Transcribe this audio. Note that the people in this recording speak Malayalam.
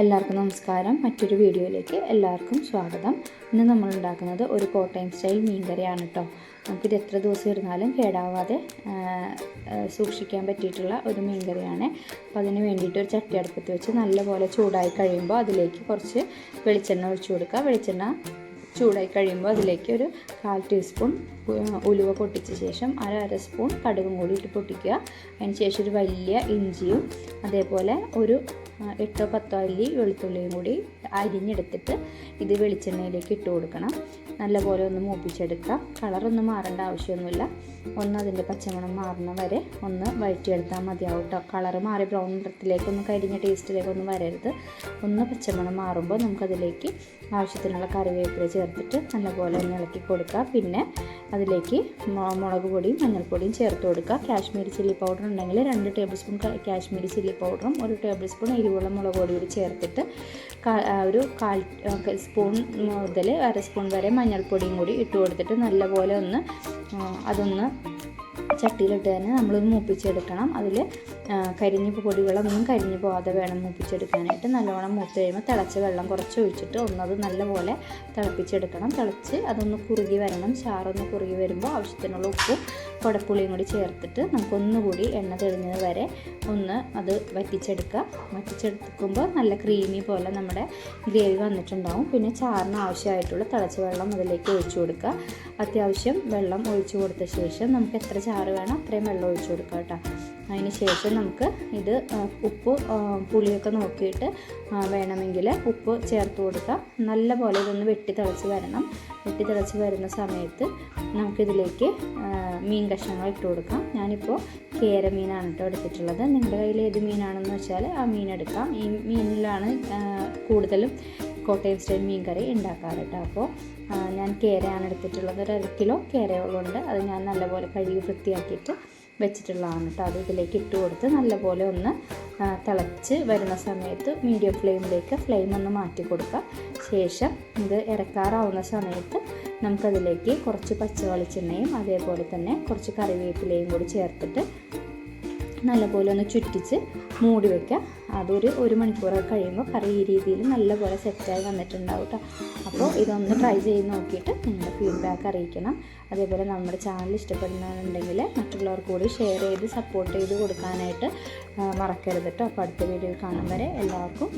എല്ലാവർക്കും നമസ്കാരം. മറ്റൊരു വീഡിയോയിലേക്ക് എല്ലാവർക്കും സ്വാഗതം. ഇന്ന് നമ്മൾ ഉണ്ടാക്കുന്നത് ഒരു കോട്ടയം സ്റ്റൈൽ മീൻകറിയാണ് കേട്ടോ നമുക്കിത് എത്ര ദിവസം ഇരുന്നാലും കേടാവാതെ സൂക്ഷിക്കാൻ പറ്റിയിട്ടുള്ള ഒരു മീൻകറിയാണ് അപ്പോൾ അതിന് വേണ്ടിയിട്ട് ഒരു ചട്ടി അടുപ്പത്ത് വെച്ച് നല്ലപോലെ ചൂടായി കഴിയുമ്പോൾ അതിലേക്ക് കുറച്ച് വെളിച്ചെണ്ണ ഒഴിച്ചു കൊടുക്കുക. വെളിച്ചെണ്ണ ചൂടായി കഴിയുമ്പോൾ അതിലേക്ക് ഒരു കാൽ ടീസ്പൂൺ ഉലുവ പൊട്ടിച്ച ശേഷം അര അര സ്പൂൺ കടുകും കൂടി ഇട്ട് പൊട്ടിക്കുക. അതിന് ശേഷം ഒരു വലിയ ഇഞ്ചിയും അതേപോലെ ഒരു എട്ടോ പത്തോ അല്ലി വെളുത്തുള്ളിയും കൂടി അരിഞ്ഞെടുത്തിട്ട് ഇത് വെളിച്ചെണ്ണയിലേക്ക് ഇട്ട് കൊടുക്കണം. നല്ലപോലെ ഒന്ന് മൂപ്പിച്ചെടുക്കുക കളറൊന്നും മാറേണ്ട ആവശ്യമൊന്നുമില്ല. ഒന്ന് അതിന്റെ പച്ചമണം മാറുന്ന വരെ ഒന്ന് വഴറ്റിയെടുത്താൽ മതിയാവും കേട്ടോ കളറ് മാറി ബ്രൗൺ നിറത്തിലേക്കൊന്നും കരിഞ്ഞ ടേസ്റ്റിലേക്കൊന്നും വരരുത്. ഒന്ന് പച്ചമണം മാറുമ്പോൾ നമുക്കതിലേക്ക് ആവശ്യത്തിനുള്ള കറിവേപ്പില ചേർത്തിട്ട് നല്ലപോലെ ഒന്ന് ഇളക്കി കൊടുക്കുക പിന്നെ അതിലേക്ക് മുളക് പൊടിയും മഞ്ഞൾപ്പൊടിയും ചേർത്ത് കൊടുക്കുക കാശ്മീരി ചില്ലി പൗഡർ ഉണ്ടെങ്കിൽ രണ്ട് ടേബിൾ സ്പൂൺ കാശ്മീരി ചില്ലി പൗഡറും ഒരു ടേബിൾ സ്പൂൺ എരിവുള്ള മുളക് പൊടി കൂടി ചേർത്തിട്ട് ഒരു കാൽ സ്പൂൺ മുതൽ അര സ്പൂൺ വരെ മഞ്ഞൾപ്പൊടിയും കൂടി ഇട്ട് കൊടുത്തിട്ട് നല്ലപോലെ ഒന്ന് അതൊന്ന് ചട്ടിയിലിട്ട് തന്നെ നമ്മളൊന്ന് മൂപ്പിച്ചെടുക്കണം. അതിൽ കരിഞ്ഞ് പൊടികളൊന്നും കരിഞ്ഞ് പോകാതെ വേണം മൂപ്പിച്ചെടുക്കാനായിട്ട്. നല്ലോണം മൂത്ത് കഴിയുമ്പോൾ തിളച്ച വെള്ളം കുറച്ച് ഒഴിച്ചിട്ട് ഒന്നത് നല്ലപോലെ തിളപ്പിച്ചെടുക്കണം. തിളച്ച് അതൊന്ന് കുറുകി വരണം. ചാറൊന്ന് കുറുകി വരുമ്പോൾ ആവശ്യത്തിനുള്ള ഉപ്പും കുടപ്പുളിയും കൂടി ചേർത്തിട്ട് നമുക്കൊന്നുകൂടി എണ്ണ തെളിഞ്ഞത് വരെ ഒന്ന് അത് വറ്റിച്ചെടുക്കുക വറ്റിച്ചെടുക്കുമ്പോൾ നല്ല ക്രീമി പോലെ നമ്മുടെ ഗ്രേവി വന്നിട്ടുണ്ടാവും. പിന്നെ ചാറിന് ആവശ്യമായിട്ടുള്ള തിളച്ച വെള്ളം അതിലേക്ക് ഒഴിച്ചു കൊടുക്കുക. അത്യാവശ്യം വെള്ളം ഒഴിച്ചു കൊടുത്ത ശേഷം നമുക്ക് എത്ര ചാറ് വേണം അത്രയും വെള്ളം ഒഴിച്ചു കൊടുക്കുക കേട്ടോ. അതിന് ശേഷം നമുക്ക് ഇത് ഉപ്പ് പുളിയൊക്കെ നോക്കിയിട്ട് വേണമെങ്കിൽ ഉപ്പ് ചേർത്ത് കൊടുക്കാം. നല്ല പോലെ ഇതൊന്ന് വെട്ടി തിളച്ച് വരണം. വെട്ടി തിളച്ച് വരുന്ന സമയത്ത് നമുക്കിതിലേക്ക് മീൻ കഷ്ണങ്ങൾ ഇട്ട് കൊടുക്കാം. ഞാനിപ്പോൾ കേര മീനാണ് കേട്ടോ എടുത്തിട്ടുള്ളത്. നിങ്ങളുടെ കയ്യിൽ ഏത് മീനാണെന്ന് വെച്ചാൽ ആ മീൻ എടുക്കാം. ഈ മീനിലാണ് കൂടുതലും കോട്ടയം സ്റ്റൈൽ മീൻ കറി ഉണ്ടാക്കാറ് കേട്ടോ അപ്പോൾ ഞാൻ കേരയാണ് എടുത്തിട്ടുള്ളത്. ഒരു അര കിലോ കേരകളുണ്ട് അത് ഞാൻ നല്ലപോലെ കഴുകി വൃത്തിയാക്കിയിട്ട് വെച്ചിട്ടുള്ളതാണ് കേട്ടോ. അത് ഇതിലേക്ക് ഇട്ട് കൊടുത്ത് നല്ലപോലെ ഒന്ന് തിളച്ച് വരുന്ന സമയത്ത് മീഡിയം ഫ്ലെയിമിലേക്ക് ഫ്ലെയിം ഒന്ന് മാറ്റി കൊടുക്കുക ശേഷം ഇത് ഇറക്കാറാവുന്ന സമയത്ത് നമുക്കതിലേക്ക് കുറച്ച് പച്ച വെളിച്ചെണ്ണയും അതേപോലെ തന്നെ കുറച്ച് കറിവേപ്പിലയും കൂടി ചേർത്തിട്ട് നല്ലപോലെ ഒന്ന് ചുറ്റിച്ച് മൂടി വെക്കുക. അതൊരു ഒരു മണിക്കൂറൊക്കെ കഴിയുമ്പോൾ കറി ഈ രീതിയിൽ നല്ലപോലെ സെറ്റായി വന്നിട്ടുണ്ടാവും കേട്ടോ അപ്പോൾ ഇതൊന്ന് ട്രൈ ചെയ്ത് നോക്കിയിട്ട് നിങ്ങളുടെ ഫീഡ്ബാക്ക് അറിയിക്കണം. അതേപോലെ നമ്മുടെ ചാനൽ ഇഷ്ടപ്പെടുന്നുണ്ടെങ്കിൽ മറ്റുള്ളവർക്ക് കൂടി ഷെയർ ചെയ്ത് സപ്പോർട്ട് ചെയ്ത് കൊടുക്കാനായിട്ട് മറക്കരുത് കേട്ടോ അപ്പോൾ അടുത്ത വീഡിയോയിൽ കാണും വരെ എല്ലാവർക്കും